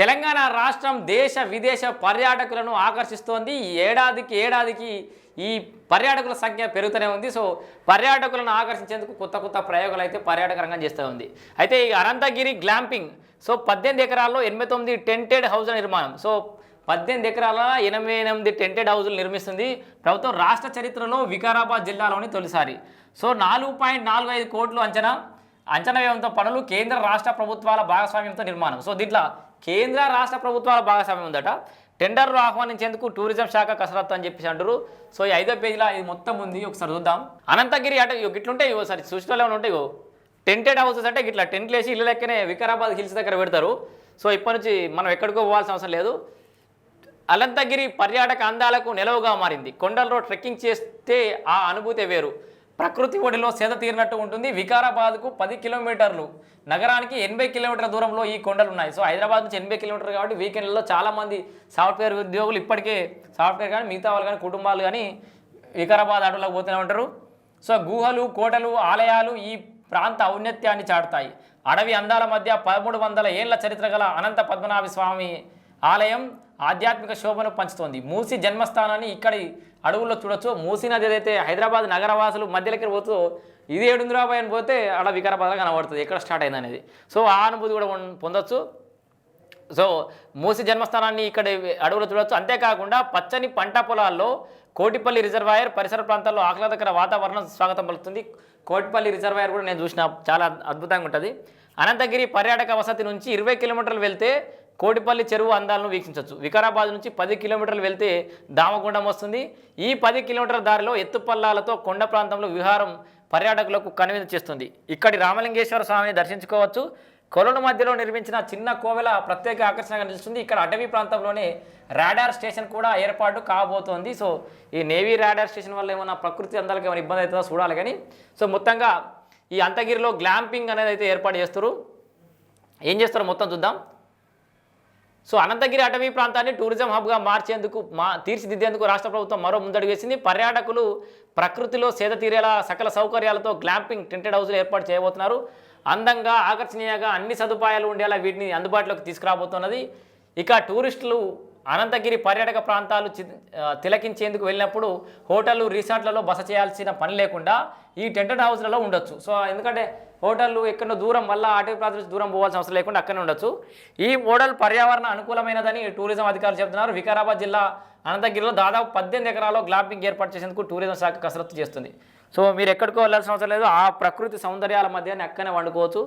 తెలంగాణ రాష్ట్రం దేశ విదేశ పర్యాటకులను ఆకర్షిస్తోంది. ఈ ఏడాదికి ఏడాదికి ఈ పర్యాటకుల సంఖ్య పెరుగుతూనే ఉంది. సో పర్యాటకులను ఆకర్షించేందుకు కొత్త కొత్త ప్రయోగాలు అయితే పర్యాటక రంగం చేస్తూ ఉంది. అయితే ఈ అనంతగిరి గ్లాంపింగ్ సో పద్దెనిమిది ఎకరాల్లో ఎనభై తొమ్మిది టెంటెడ్ హౌజ్ల నిర్మాణం. సో పద్దెనిమిది ఎకరాల ఎనభై ఎనిమిది టెంటెడ్ హౌజులు నిర్మిస్తుంది. ప్రభుత్వం రాష్ట్ర చరిత్రలో వికారాబాద్ జిల్లాలోని తొలిసారి. సో నాలుగు పాయింట్ నాలుగు ఐదు కోట్లు అంచనా అంచనా వ్యయంతో పనులు కేంద్ర రాష్ట్ర ప్రభుత్వాల భాగస్వామ్యంతో నిర్మాణం. సో దీంట్లో కేంద్ర రాష్ట్ర ప్రభుత్వాల భాగస్వామ్యం ఉందట. టెండర్లు ఆహ్వానించేందుకు టూరిజం శాఖ కసరత్తు అని చెప్పేసి అంటారు సో ఈ ఐదో పేజీలో ఇది మొత్తం ఉంది ఒకసారి చూద్దాం. అనంతగిరి అట గిట్లుంటాయి ఒకసారి సూచనలు ఏమైనా ఉంటాయి టెంటెడ్ హౌసెస్ అంటే ఇట్లా టెంట్లు వేసి ఇల్లు లెక్కనే వికారాబాద్ హిల్స్ దగ్గర పెడతారు. సో ఇప్పటి నుంచి మనం ఎక్కడికో పోవాల్సిన అవసరం లేదు. అనంతగిరి పర్యాటక అందాలకు నిలవుగా మారింది. కొండల్లో ట్రెక్కింగ్ చేస్తే ఆ అనుభూతి వేరు. ప్రకృతి ఒడిలో సేద తీరినట్టు ఉంటుంది. వికారాబాద్కు పది కిలోమీటర్లు. నగరానికి ఎనభై కిలోమీటర్ల దూరంలో ఈ కొండలు ఉన్నాయి సో హైదరాబాద్ నుంచి ఎనభై కిలోమీటర్లు కాబట్టి వీకెండ్లలో చాలామంది సాఫ్ట్వేర్ ఉద్యోగులు ఇప్పటికే సాఫ్ట్వేర్ కానీ మిగతా వాళ్ళు కానీ కుటుంబాలు కానీ వికారాబాద్ అడవులకు పోతూనే ఉంటారు. సో గుహలు కోటలు ఆలయాలు ఈ ప్రాంత ఔన్నత్యాన్ని చాటుతాయి. అడవి అందాల మధ్య పదమూడు వందల ఏళ్ళ చరిత్ర గల అనంత పద్మనాభ స్వామి ఆలయం ఆధ్యాత్మిక శోభను పంచుతోంది. మూసి జన్మస్థానాన్ని ఇక్కడి అడవుల్లో చూడొచ్చు మూసీ నది ఏదైతే హైదరాబాద్ నగరవాసులు మధ్యలోకి పోతూ ఇది ఏడుందిరాబాయ్ అని పోతే అలా వికారాబాద్ కనబడుతుంది ఎక్కడ స్టార్ట్ అయింది అనేది సో ఆ అనుభూతి కూడా పొందొచ్చు. సో మూసి జన్మస్థానాన్ని ఇక్కడ అడవులు చూడవచ్చు అంతేకాకుండా పచ్చని పంట పొలాల్లో కోటిపల్లి రిజర్వాయర్ పరిసర ప్రాంతాల్లో ఆహ్లాదకర వాతావరణం స్వాగతం పలుకుతుంది. కోటిపల్లి రిజర్వాయర్ కూడా నేను చూసిన చాలా అద్భుతంగా ఉంటుంది. అనంతగిరి పర్యాటక వసతి నుంచి ఇరవై కిలోమీటర్లు వెళ్తే కోటిపల్లి చెరువు అందాలను వీక్షించవచ్చు. వికారాబాద్ నుంచి పది కిలోమీటర్లు వెళ్తే దామగుండం వస్తుంది. ఈ పది కిలోమీటర్ల దారిలో ఎత్తుపల్లాలతో కొండ ప్రాంతంలో విహారం పర్యాటకులకు కనువిందు చేస్తుంది. ఇక్కడి రామలింగేశ్వర స్వామిని దర్శించుకోవచ్చు. కొలను మధ్యలో నిర్మించిన చిన్న కోవెల ప్రత్యేక ఆకర్షణగా నిలుస్తుంది. ఇక్కడ అటవీ ప్రాంతంలోనే రాడార్ స్టేషన్ కూడా ఏర్పాటు కాబోతోంది. సో ఈ నేవీ రాడార్ స్టేషన్ వల్ల ఏమైనా ప్రకృతి అందాలకు ఏమైనా ఇబ్బంది అవుతుందో చూడాలి కానీ సో మొత్తంగా ఈ అంతగిరిలో గ్లాంపింగ్ అనేది అయితే ఏర్పాటు చేస్తారు. ఏం చేస్తారో మొత్తం చూద్దాం. సో అనంతగిరి అటవీ ప్రాంతాన్ని టూరిజం హబ్గా మార్చేందుకు మా తీర్చిదిద్దేందుకు రాష్ట్ర ప్రభుత్వం మరో ముందడుగు వేసింది పర్యాటకులు ప్రకృతిలో సేద తీరేలా సకల సౌకర్యాలతో గ్లాంపింగ్ టెంటెడ్ హౌస్లు ఏర్పాటు చేయబోతున్నారు. అందంగా ఆకర్షణీయంగా అన్ని సదుపాయాలు ఉండేలా వీటిని అందుబాటులోకి తీసుకురాబోతున్నది. ఇక టూరిస్టులు అనంతగిరి పర్యాటక ప్రాంతాలు చి- తిలకించేందుకు వెళ్ళినప్పుడు హోటళ్ళు రిసార్ట్లలో బస చేయాల్సిన పని లేకుండా ఈ టెంటెడ్ హౌస్లలో ఉండొచ్చు. సో ఎందుకంటే హోటళ్ళు ఎక్కడో దూరం వల్ల అటవీ ప్రాంతం నుంచి దూరం పోవాల్సిన అవసరం లేకుండా అక్కడనే ఉండొచ్చు. ఈ మోడల్ పర్యావరణ అనుకూలమైనదని టూరిజం అధికారులు చెబుతున్నారు. వికారాబాద్ జిల్లా అనంతగిరిలో దాదాపు పద్దెనిమిది ఎకరాల్లో గ్లాంపింగ్ ఏర్పాటు చేసేందుకు టూరిజం శాఖ కసరత్తు చేస్తుంది. సో మీరు ఎక్కడికో వెళ్ళాల్సిన అవసరం లేదు. ఆ ప్రకృతి సౌందర్యాల మధ్యనే అక్కనే వండుకోవచ్చు.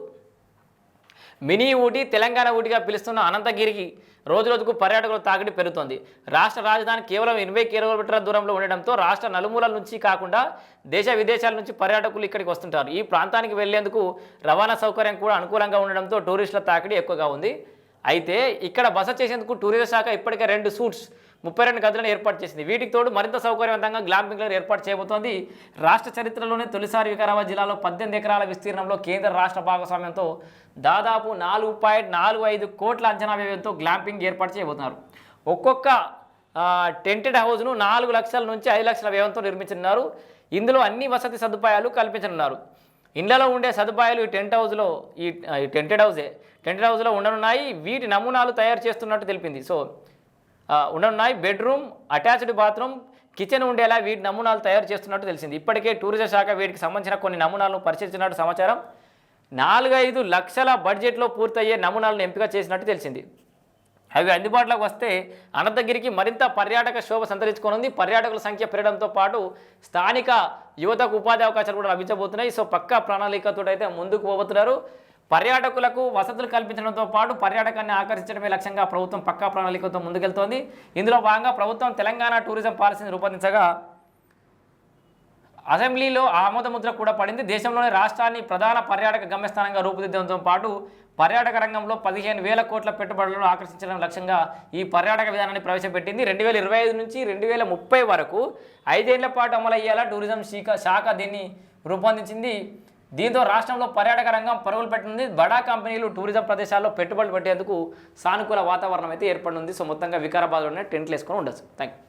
మినీ ఊటీ తెలంగాణ ఊటీగా పిలుస్తున్న అనంతగిరికి రోజు రోజుకు పర్యాటకుల తాకిడి పెరుగుతోంది. రాష్ట్ర రాజధాని కేవలం ఎనభై కిలోమీటర్ల దూరంలో ఉండడంతో రాష్ట్ర నలుమూలల నుంచి కాకుండా దేశ విదేశాల నుంచి పర్యాటకులు ఇక్కడికి వస్తుంటారు. ఈ ప్రాంతానికి వెళ్ళేందుకు రవాణా సౌకర్యం కూడా అనుకూలంగా ఉండడంతో టూరిస్టుల తాకిడి ఎక్కువగా ఉంది. అయితే ఇక్కడ బస చేసేందుకు టూరిజం శాఖ ఇప్పటికే రెండు సూట్స్ ముప్పై రెండు గదులను ఏర్పాటు చేసింది. వీటికి తోడు మరింత సౌకర్యవంతంగా గ్లాంపింగ్లను ఏర్పాటు చేయబోతోంది. రాష్ట్ర చరిత్రలోనే తొలిసారి వికారాబాద్ జిల్లాలో పద్దెనిమిది ఎకరాల విస్తీర్ణంలో కేంద్ర రాష్ట్ర భాగస్వామ్యంతో దాదాపు నాలుగు పాయింట్ నాలుగు ఐదు కోట్ల అంచనా వ్యయంతో గ్లాంపింగ్ ఏర్పాటు చేయబోతున్నారు. ఒక్కొక్క టెంటెడ్ హౌస్ను నాలుగు లక్షల నుంచి ఐదు లక్షల వ్యయంతో నిర్మించనున్నారు. ఇందులో అన్ని వసతి సదుపాయాలు కల్పించనున్నారు. ఇండ్లలో ఉండే సదుపాయాలు ఈ టెంట్ హౌస్లో ఈ టెంటెడ్ హౌసే టెంటెడ్ హౌస్లో ఉండనున్నాయి. వీటి నమూనాలు తయారు చేస్తున్నట్టు తెలిపింది. సో ఉండనున్నాయి. బెడ్రూమ్ అటాచ్డ్ బాత్రూమ్ కిచెన్ ఉండేలా వీటి నమూనాలు తయారు చేస్తున్నట్టు తెలిసింది. ఇప్పటికే టూరిజం శాఖ వీటికి సంబంధించిన కొన్ని నమూనాలను పరిశీలించినట్టు సమాచారం. నాలుగైదు లక్షల బడ్జెట్లో పూర్తయ్యే నమూనాలను ఎంపిక చేసినట్టు తెలిసింది. అవి అందుబాటులోకి వస్తే అనంతగిరికి మరింత పర్యాటక శోభ సంతరించుకోనుంది. పర్యాటకుల సంఖ్య పెరగడంతో పాటు స్థానిక యువతకు ఉపాధి అవకాశాలు కూడా లభించబోతున్నాయి. సో పక్కా ప్రణాళికతో అయితే ముందుకు పోబోతున్నారు. పర్యాటకులకు వసతులు కల్పించడంతో పాటు పర్యాటకాన్ని ఆకర్షించడమే లక్ష్యంగా ప్రభుత్వం పక్కా ప్రణాళికతో ముందుకెళ్తోంది. ఇందులో భాగంగా ప్రభుత్వం తెలంగాణ టూరిజం పాలసీని రూపొందించగా అసెంబ్లీలో ఆమోదముద్ర కూడా పడింది. దేశంలోని రాష్ట్రాన్ని ప్రధాన పర్యాటక గమ్యస్థానంగా రూపుదిద్దడంతో పాటు పర్యాటక రంగంలో పదిహేను వేల కోట్ల పెట్టుబడులను ఆకర్షించడం లక్ష్యంగా ఈ పర్యాటక విధానాన్ని ప్రవేశపెట్టింది. రెండు వేల ఇరవై ఐదు నుంచి రెండు వేల ముప్పై వరకు ఐదేళ్ళ పాటు అమలయ్యేలా టూరిజం శాఖ శాఖ దీన్ని రూపొందించింది. దీంతో రాష్ట్రంలో పర్యాటక రంగం పరుగులు పెట్టింది బడా కంపెనీలు టూరిజం ప్రదేశాల్లో పెట్టుబడులు పెట్టేందుకు సానుకూల వాతావరణం అయితే ఏర్పడింది సో మొత్తంగా వికారాబాద్లోనే టెంట్లు వేసుకొని ఉండొచ్చు. Thank you